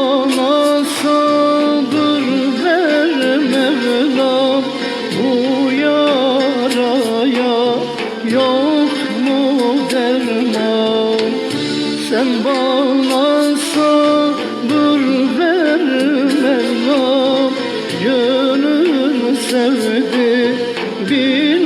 Bana sabır Bu yaraya yok mu derman? Sen bana sabır ver Mevlam sevdi bir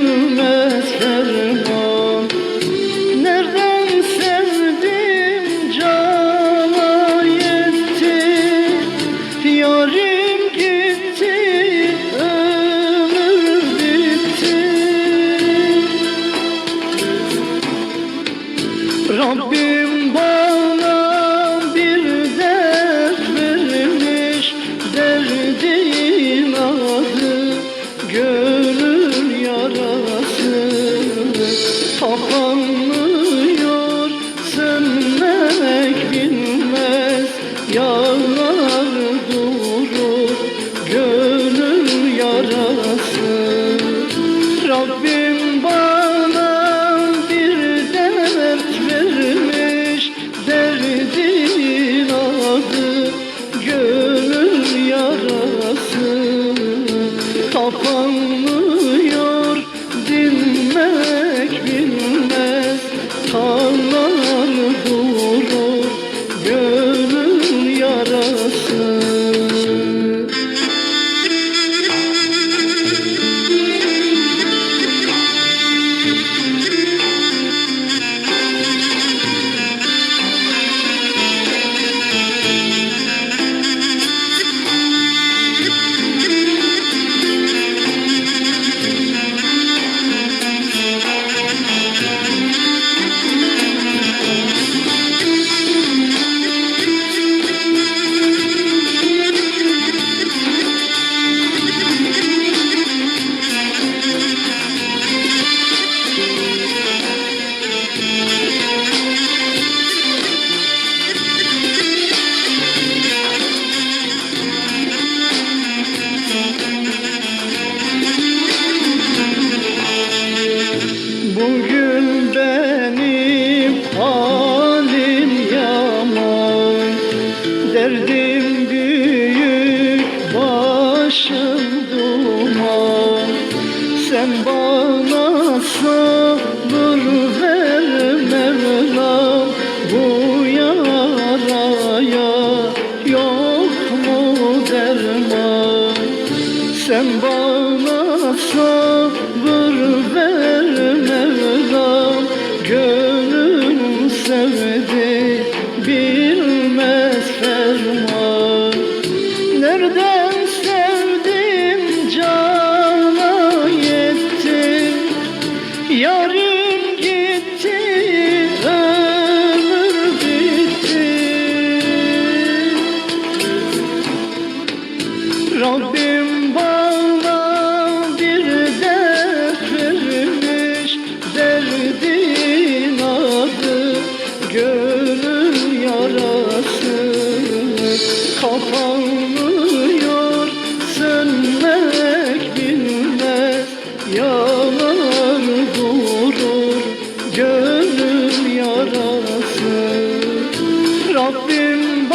remember Rabbim bana bir dert vermiş Derdin adı gönül yarası. Kapanmıyor sönmek bilmez Yanar durur gönül yarası. Rabbim